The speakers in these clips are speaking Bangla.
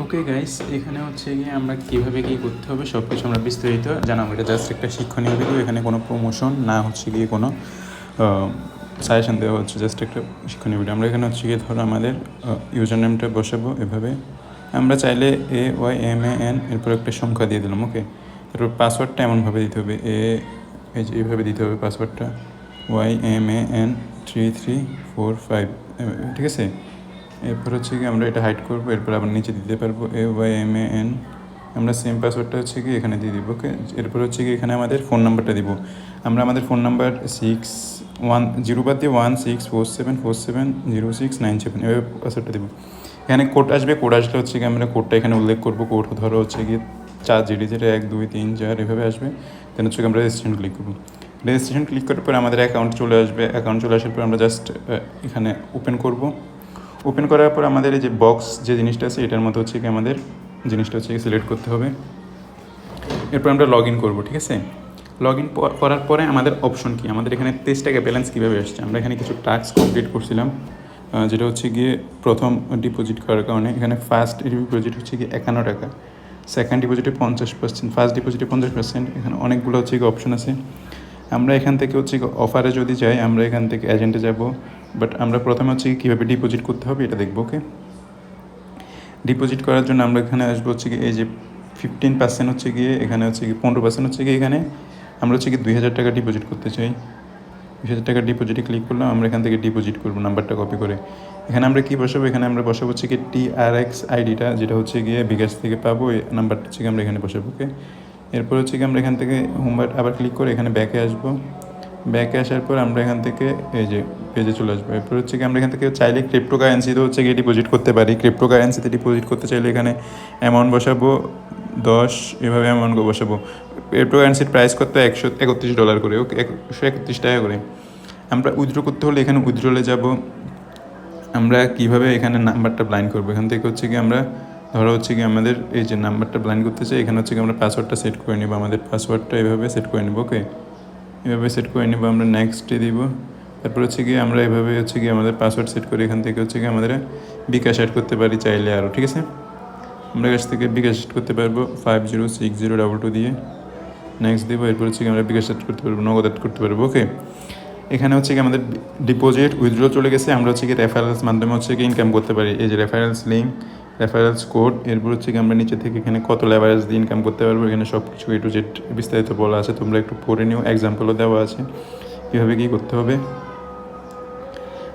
ওকে গাইস এখানে হচ্ছে গিয়ে আমরা কীভাবে কী করতে হবে সব কিছু আমরা বিস্তারিত জানাব। এটা জাস্ট একটা শিক্ষণীয় ভিডিও এখানে কোনো প্রমোশন না হচ্ছে গিয়ে কোনো সাজেশন দেওয়া হচ্ছে জাস্ট একটা শিক্ষণীয় ভিডিও আমরা এখানে হচ্ছে গিয়ে ধরো আমাদের ইউজার নেমটা বসাবো এভাবে। আমরা চাইলে A Y M A N এরপর একটা সংখ্যা দিয়ে দিলাম ওকে তারপর পাসওয়ার্ডটা এমনভাবে দিতে হবে এ এই যে এইভাবে দিতে হবে পাসওয়ার্ডটা Y M A N three three four five ঠিক আছে? এরপর হচ্ছে কি আমরা এটা হাইড করব, এরপর আবার নিচে দিতে পারব এ ওয়াই এম এন আমরা সেম পাসওয়ার্ডটা হচ্ছে কি এখানে দিয়ে দিব ওকে এরপর হচ্ছে কি এখানে আমাদের ফোন নাম্বারটা দিব। আমরা আমাদের phone number six one zero বাদ দিয়ে one six four seven four seven zero six nine seven এভাবে পাসওয়ার্ডটা দিব। এখানে কোড আসবে কোড আসলে হচ্ছে কি আমরা কোডটা এখানে উল্লেখ করব কোড ধরো হচ্ছে কি চার জিডি যেটা এক, দুই, তিন, চার, এভাবে আসবে। দেন হচ্ছে আমরা রেজিস্ট্রেশন ক্লিক করব। রেজিস্ট্রেশন ক্লিক করার পর আমাদের অ্যাকাউন্ট চলে আসবে অ্যাকাউন্ট চলে আসার পর আমরা জাস্ট এখানে ওপেন করব। ওপেন করার পর আমাদের এই যে বক্স যে জিনিসটা আছে, এটার মধ্যে হচ্ছে কি আমাদের জিনিসটা হচ্ছে সিলেক্ট করতে হবে। এরপর আমরা লগ ইন করব, ঠিক আছে? লগ ইন করার পরে আমাদের অপশন কি? আমাদের এখানে তেইশ টাকা ব্যালেন্স কীভাবে আসছে? আমরা এখানে কিছু টাস্ক কমপ্লিট করছিলাম যেটা হচ্ছে গিয়ে প্রথম ডিপোজিট করার কারণে এখানে ফার্স্ট ডিপোজিট হচ্ছে গিয়ে একান্ন টাকা। সেকেন্ড ডিপোজিটে পঞ্চাশ পার্সেন্ট ফার্স্ট ডিপোজিটে পঞ্চাশ পার্সেন্ট এখানে অনেকগুলো হচ্ছে গিয়ে অপশন আছে। আমরা এখান থেকে হচ্ছে অফারে যদি যাই, আমরা এখান থেকে এজেন্টে যাব। বাট আমরা প্রথমে হচ্ছে কীভাবে ডিপোজিট করতে হবে এটা দেখব ওকে ডিপোজিট করার জন্য আমরা এখানে আসব হচ্ছে কি এই যে ফিফটিন পার্সেন্ট হচ্ছে গিয়ে এখানে হচ্ছে কি পনেরো পার্সেন্ট হচ্ছে গিয়ে এখানে আমরা হচ্ছে কি দুই হাজার টাকা ডিপোজিট করতে চাই। দুই হাজার টাকা ডিপোজিটে ক্লিক করলাম, আমরা এখান থেকে ডিপোজিট করব নাম্বারটা কপি করে। এখানে আমরা কী বসাবো? এখানে আমরা বসাবো হচ্ছে কি টি আর এক্স আইডিটা যেটা হচ্ছে গিয়ে বিকাশ থেকে পাবো, এই নাম্বারটা হচ্ছে কি আমরা এখানে বসাবো ওকে এরপর হচ্ছে কি আমরা এখান থেকে হোমবার আবার ক্লিক করে এখানে ব্যাকে আসব। ব্যাকে আসার পর আমরা এখান থেকে এই যে পেজে চলে আসব। এরপর হচ্ছে কি আমরা এখান থেকে চাইলে ক্রিপ্টো কারেন্সিতে হচ্ছে গিয়ে ডিপোজিট করতে পারি। ক্রিপ্টো কারেন্সিতে ডিপোজিট করতে চাইলে এখানে অ্যামাউন্ট বসাবো, দশ, এভাবে অ্যামাউন্ট বসাবো। ক্রিপ্টো কারেন্সির প্রাইস কত? একশো একত্রিশ ডলার করে। ওকে একশো একত্রিশ টাকা করে। আমরা উইথড্র করতে হলে এখানে উইথড্রলে যাব। আমরা কীভাবে এখানে নাম্বারটা ব্লাইন্ড করব? এখান থেকে হচ্ছে কি আমরা, ধরো হচ্ছে কি আমাদের এই যে নাম্বারটা ব্লাইন্ড করতে চাই, এখানে হচ্ছে কি আমরা পাসওয়ার্ডটা সেট করে নিব। আমাদের পাসওয়ার্ডটা এভাবে সেট করে নেব ওকে এভাবে সেট করে নেব, আমরা নেক্সটে দিব। তারপর হচ্ছে কি আমরা এভাবে হচ্ছে কি আমাদের পাসওয়ার্ড সেট করে এখান থেকে হচ্ছে কি আমাদের বিকাশ অ্যাড করতে পারি চাইলে আরও, ঠিক আছে? আমরা কাছ থেকে বিকাশ অ্যাড করতে পারব five zero six zero double two দিয়ে। নেক্সট দিব, এরপর হচ্ছে আমরা বিকাশ অ্যাড করতে পারব, নগদ অ্যাড করতে পারব ওকে এখানে হচ্ছে কি আমাদের ডিপোজিট উইথড্র চলে গেছে, আমরা হচ্ছে কি রেফারেন্স মাধ্যমে হচ্ছে কি ইনকাম করতে পারি। এই যে রেফারেন্স লিঙ্ক রেফারেন্স কোড এরপর হচ্ছে কি আমরা নিচে থেকে এখানে কত লেভারেজ দিয়ে ইনকাম করতে পারব, এখানে সব কিছু এ টু জেড বিস্তারিত বলা আছে, তোমরা একটু পড়ে নিও এক্সাম্পলও দেওয়া আছে, কীভাবে কী করতে হবে।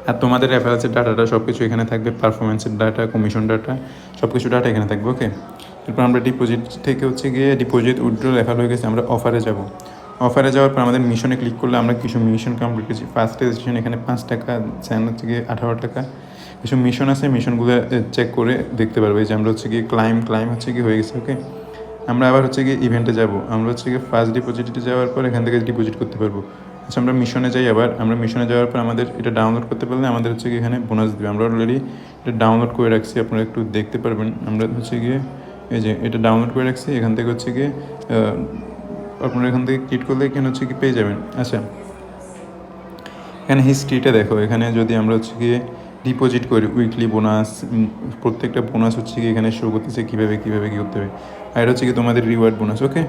আর তোমাদের রেফারেন্সের ডাটাটা সব কিছু এখানে থাকবে পারফরমেন্সের ডাটা কমিশন ডাটা সব কিছু ডাটা এখানে থাকবে ওকে এরপর আমরা ডিপোজিট থেকে হচ্ছে গিয়ে ডিপোজিট উইথড্র রেফার হয়ে গেছে, আমরা অফারে যাব। অফারে যাওয়ার পর আমাদের মিশনে ক্লিক করলে আমরা কিছু মিশন কমপ্লিট করেছি। ফার্স্ট রেজিস্ট্রেশন এখানে পাঁচ টাকা স্যান হচ্ছে গিয়ে আঠারো টাকা। কিছু মিশন আছে মিশনগুলো চেক করে দেখতে পারব যে আমরা হচ্ছে গিয়ে ক্লাইম ক্লাইম হচ্ছে কি হয়ে গেছে ওকে আমরা আবার হচ্ছে গিয়ে ইভেন্টে যাব। আমরা হচ্ছে গিয়ে ফার্স্ট ডিপোজিটে যাওয়ার পর এখান থেকে ডিপোজিট করতে পারব। আচ্ছা আমরা মিশনে যাই আবার। আমরা মিশনে যাওয়ার পর আমাদের এটা ডাউনলোড করতে পারলে আমাদের হচ্ছে গিয়ে এখানে বোনাস দেবে। আমরা অলরেডি এটা ডাউনলোড করে রাখছি, আপনারা একটু দেখতে পারবেন। আমরা হচ্ছে গিয়ে এই যে এটা ডাউনলোড করে রাখছি, এখান থেকে হচ্ছে গিয়ে আপনারা এখান থেকে ক্লিক করলে এখানে হচ্ছে কি পেয়ে যাবেন। আচ্ছা এখানে হিস্ট্রিটা দেখো। এখানে যদি আমরা হচ্ছে গিয়ে ডিপোজিট করে উইকলি বোনাস প্রত্যেকটা বোনাস হচ্ছে কি এখানে শো করতেছে কীভাবে কীভাবে কী করতে হবে। আর এটা হচ্ছে কি তোমাদের রিওয়ার্ড বোনাস ওকে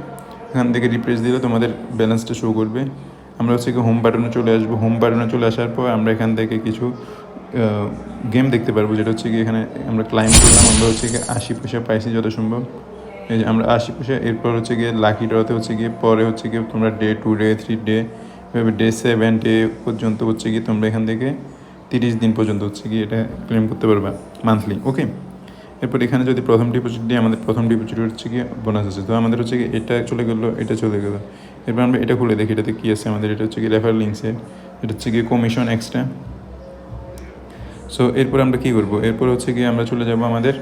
এখান থেকে রিপ্রেস দিলে তোমাদের ব্যালেন্সটা শো করবে। আমরা হচ্ছে কি হোম বাটনে চলে আসব। হোম বাটনে চলে আসার পর আমরা এখান থেকে কিছু গেম দেখতে পারব। যেটা হচ্ছে কি এখানে আমরা ক্লাইম করলাম। আমরা হচ্ছে কি আশি পয়সা পাইছি যত সম্ভব। এই যে আমরা আশি পয়সা, এরপর হচ্ছে গিয়ে লাকি ড্রতে হচ্ছে গিয়ে পরে হচ্ছে গিয়ে তোমরা day two day three day এভাবে ডে সেভেন ডে পর্যন্ত হচ্ছে গিয়ে তোমরা এখান থেকে তিরিশ দিন পর্যন্ত হচ্ছে গিয়ে এটা ক্লেম করতে পারবা মান্থলি ওকে এরপর এখানে যদি প্রথম ডিপোজিট দিই আমাদের প্রথম ডিপোজিট হচ্ছে গিয়ে বোনাস আছে। তো আমাদের হচ্ছে কি এটা চলে গেলো, এটা চলে গেলো। এরপর আমরা এটা খুলে দেখি, এটাতে কী আছে? আমাদের এটা হচ্ছে কি রেফার লিঙ্কসে এটা হচ্ছে গিয়ে কমিশন এক্সট্রা সো এরপর আমরা কী করব? এরপর হচ্ছে গিয়ে আমরা চলে যাব আমাদের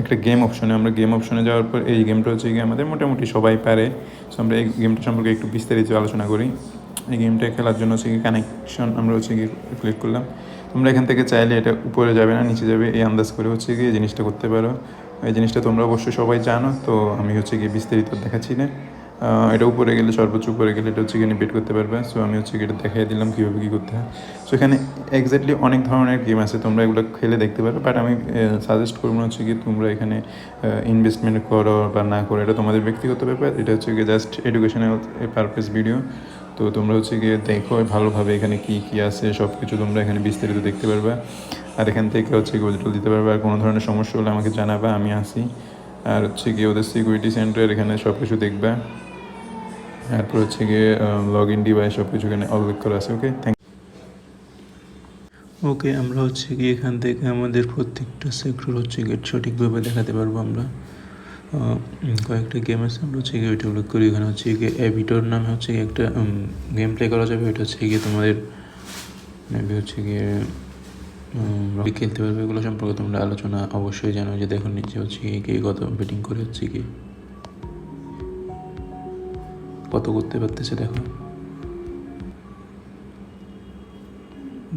একটা গেম অপশনে আমরা গেম অপশনে যাওয়ার পর এই গেমটা হচ্ছে গিয়ে আমাদের মোটামুটি সবাই পারে। সো আমরা এই গেমটা সম্পর্কে একটু বিস্তারিত আলোচনা করি। এই গেমটা খেলার জন্য হচ্ছে গিয়ে কানেকশন আমরা হচ্ছে গিয়ে ক্লিক করলাম। তোমরা এখান থেকে চাইলে এটা উপরে যাবে না, নিচে যাবে, এই আন্দাজ করে হচ্ছে গিয়ে এই জিনিসটা করতে পারো। এই জিনিসটা তোমরা অবশ্যই সবাই জানো, তো আমি হচ্ছে গিয়ে বিস্তারিত দেখাচ্ছি না। এটা উপরে গেলে, সর্বোচ্চ উপরে গেলে এটা হচ্ছে এখানে বেট করতে পারবে। সো আমি হচ্ছে এটা দেখাই দিলাম কীভাবে কী করতে হয়। সো এখানে এক্স্যাক্টলি অনেক ধরনের গেম আছে, তোমরা এগুলো খেলে দেখতে পারো। বাট আমি সাজেস্ট করব হচ্ছে কি তোমরা এখানে ইনভেস্টমেন্ট করো বা না করো, এটা তোমাদের ব্যক্তিগত ব্যাপার। এটা হচ্ছে গিয়ে জাস্ট এডুকেশনাল পারপাস ভিডিও তো তোমরা হচ্ছে গিয়ে দেখো ভালোভাবে এখানে কী কী আছে সব কিছু তোমরা এখানে বিস্তারিত দেখতে পারবে। আর এখান থেকে হচ্ছে গিয়ে উইথড্রল দিতে পারবে। আর কোনো ধরনের সমস্যা হলে আমাকে জানাবা, আমি আসি। আর হচ্ছে গিয়ে ওদের সিকিউরিটি সেন্টার এখানে সব কিছু দেখবে। তারপর হচ্ছে গিয়ে লগ ইন ডিভাইস সব কিছু এখানে উল্লেখ করা আছে ওকে থ্যাংক ওকে আমরা হচ্ছে গিয়ে এখান থেকে আমাদের প্রত্যেকটা সেক্টর হচ্ছে গিয়ে সঠিকভাবে দেখাতে পারব আমরা। কয়েকটা গেম আছে, আমরা হচ্ছে গিয়ে ওইটা উল্লেখ করি। এখানে হচ্ছে গিয়ে এভিটোর নামে হচ্ছে গিয়ে একটা গেম প্লে করা যাবে। এটা হচ্ছে গিয়ে তোমাদের মেবি হচ্ছে গিয়ে খেলতে পারবে। এগুলো সম্পর্কে তোমরা আলোচনা অবশ্যই জানো। যে দেখো নিচে হচ্ছে গিয়ে কে কত বেটিং করে হচ্ছে কি কত করতে পারতেছে দেখো।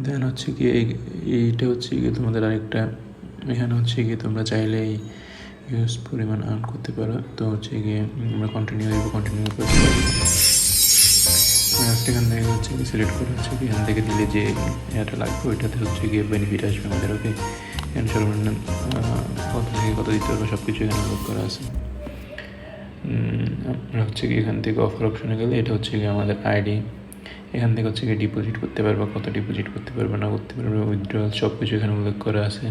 দেন হচ্ছে কি এই- এইটা হচ্ছে গিয়ে তোমাদের আরেকটা। এখানে হচ্ছে গিয়ে তোমরা চাইলে ইউজ পরিমাণ আর্ন করতে পারো তো হচ্ছে গিয়ে আমরা কন্টিনিউ দিব কন্টিনিউ করতে লাস্ট এখান থেকে হচ্ছে কি সিলেক্ট করে হচ্ছে কি এখান থেকে দিলে যে এটা লাগবে ওইটাতে হচ্ছে গিয়ে বেনিফিট আসবে আমাদের ওকে এখানে সর্বনিম্ন কত থেকে কত দিতে পারব সব কিছু এখানে উল্লেখ করা আছে। আমরা হচ্ছে কি এখান থেকে অফার অপশনে গেলে, এটা হচ্ছে কি আমাদের আইডি এখান থেকে হচ্ছে কি ডিপোজিট করতে পারব, কত ডিপোজিট করতে পারবে, না করতে পারবে উইথড্রল সব কিছু এখানে উল্লেখ করা আছে।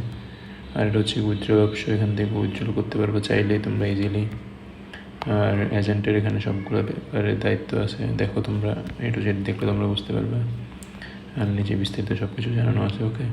আর এটা হচ্ছে উইথড্র অপশন এখান থেকে উইথড্র করতে পারব চাইলে তোমরা ইজিলি আর এজেন্টের এখানে সবগুলো ব্যাপারে দায়িত্ব আছে। দেখো তোমরা এটু জেড দেখলে তোমরা বুঝতে পারবে। আর নিজে বিস্তারিত সব কিছু জানানো আছে ওকে